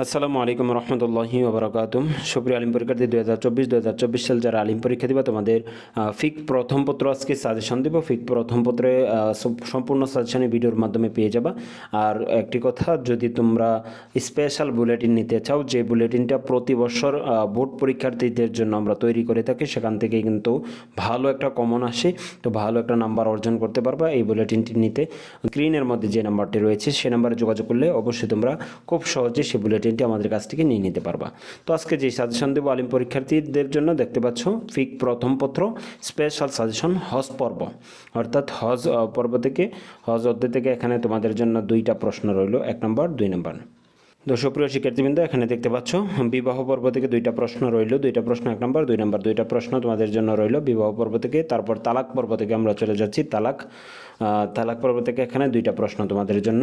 আসসালামু আলাইকুম রহমতুল্লাহি ওবরাকাতুম সুপ্রিয় আলিম পরীক্ষার্থী দু হাজার চব্বিশ দু হাজার চব্বিশ সাল যারা আলিম পরীক্ষা দিবা, তোমাদের ফিক প্রথম পত্র আজকে সাজেশন দেবো। ফিক প্রথম পত্রে সম্পূর্ণ সাজেশনে ভিডিওর মাধ্যমে পেয়ে যাবা। আর একটি কথা, যদি তোমরা স্পেশাল বুলেটিন নিতে চাও, যে বুলেটিনটা প্রতি বছর বোর্ড পরীক্ষার্থীদের জন্য আমরা তৈরি করে থাকি, সেখান থেকে কিন্তু ভালো একটা কমন আসে। তো ভালো একটা নাম্বার অর্জন করতে পারবা এই বুলেটিনটি নিতে। স্ক্রিনের মধ্যে যে নাম্বারটি রয়েছে, সে নাম্বারে যোগাযোগ করলে অবশ্যই তোমরা খুব সহজে সে সেই বুলেটিনটি আমাদের কাছ থেকে নিয়ে নিতে পারবা। তো আজকে যে সাজেশন দেবো আলিম পরীক্ষার্থীদের জন্য, দেখতে পাচ্ছ, ফিক প্রথম পত্র স্পেশাল সাজেশন হজ পর্ব। অর্থাৎ হজ পর্ব থেকে, হজ অধ্যায় থেকে এখানে তোমাদের জন্য দুইটা প্রশ্ন রইল, এক নম্বর, দুই নম্বর। দর্শক প্রিয় শিক্ষার্থীবৃন্দ, এখানে দেখতে পাচ্ছ, বিবাহ পর্ব থেকে দুইটা প্রশ্ন রইল, দুইটা প্রশ্ন এক নম্বর, দুই নম্বর দুইটা প্রশ্ন তোমাদের জন্য রইল। বিবাহ পর্ব থেকে, তারপর তালাক পর্ব থেকে আমরা চলে যাচ্ছি, তালাক তালাক পর্ব থেকে এখানে দুইটা প্রশ্ন তোমাদের জন্য।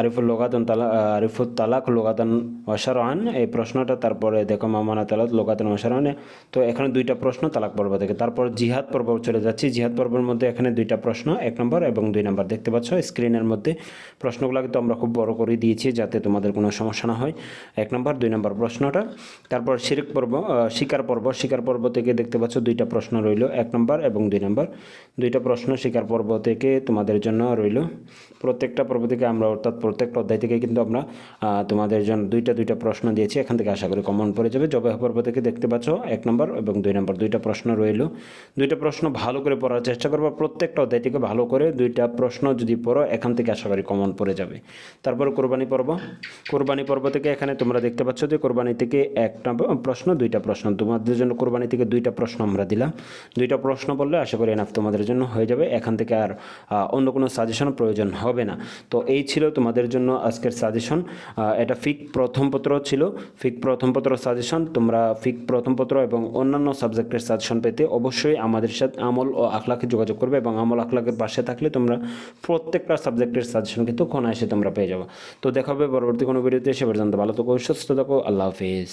আরিফুল লোগাতন তালা আরিফুল তালাক লোগাতন ওয়াসারান এই প্রশ্নটা তারপরে দেখো মামানা তালাত লোগাতন ওয়াসারান তো এখানে দুইটা প্রশ্ন তালাক পর্ব থেকে তারপর জিহাদ পর্ব চলে যাচ্ছি। জিহাদ পর্বের মধ্যে এখানে দুইটা প্রশ্ন, এক নম্বর এবং দুই নম্বর। দেখতে পাচ্ছ, স্ক্রিনের মধ্যে প্রশ্নগুলো কিন্তু আমরা খুব বড় করে দিয়েছি যাতে তোমাদের কোনো সমস্যা না হয়। এক নম্বর, দুই নম্বর প্রশ্নটা। তারপর শিরিক পর্ব শিকার পর্ব। শিকার পর্ব থেকে দেখতে পাচ্ছ দুইটা প্রশ্ন রইল, এক নম্বর এবং দুই নম্বর। দুইটা প্রশ্ন শিকার পর্ব থেকে তোমাদের জন্য রইল। প্রত্যেকটা পর্ব থেকে আমরা অর্থাৎ প্রত্যেকটা অধ্যায় থেকে কিন্তু আমরা তোমাদের জন্য দুইটা দুইটা প্রশ্ন দিয়েছি। এখান থেকে আশা করি কমন পড়ে যাবে। জবাহ পর্ব থেকে দেখতে পাচ্ছ, এক নম্বর এবং দুই নম্বর দুইটা প্রশ্ন রইল। দুইটা প্রশ্ন ভালো করে পড়ার চেষ্টা করব প্রত্যেকটা অধ্যায় থেকে ভালো করে দুইটা প্রশ্ন যদি পড়ো, এখান থেকে আশা করি কমন পড়ে যাবে। তারপর কোরবানি পর্ব। কোরবানি পর্ব থেকে এখানে তোমরা দেখতে পাচ্ছ যে কোরবানি থেকে একটা প্রশ্ন, দুইটা প্রশ্ন। তোমাদের জন্য কোরবানি থেকে দুইটা প্রশ্ন আমরা দিলাম। দুইটা প্রশ্ন বললে আশা করি এনাফ তোমাদের জন্য হয়ে যাবে। এখান থেকে আর অন্য কোনো সাজেশন প্রয়োজন হবে না। তো এই ছিল তোমাদের জন্য আজকের সাজেশন এটা ফিক প্রথম পত্র ছিল। ফিক প্রথম পত্র সাজেশন তোমরা ফিক প্রথম পত্র এবং অন্যান্য সাবজেক্টের সাজেশন পেতে অবশ্যই আমাদের সাথে আমল ও আখলাকে যোগাযোগ করবে এবং আমল আখলাকের পাশে থাকলে তোমরা প্রত্যেকটা সাবজেক্টের সাজেশন কিন্তু কোনায় এসে তোমরা পেয়ে যাব। তো দেখা হবে পরবর্তী কোনো ভিডিওতে সে পর্যন্ত ভালো থাকো, সুস্থ থাকো, আল্লাহ হাফিজ।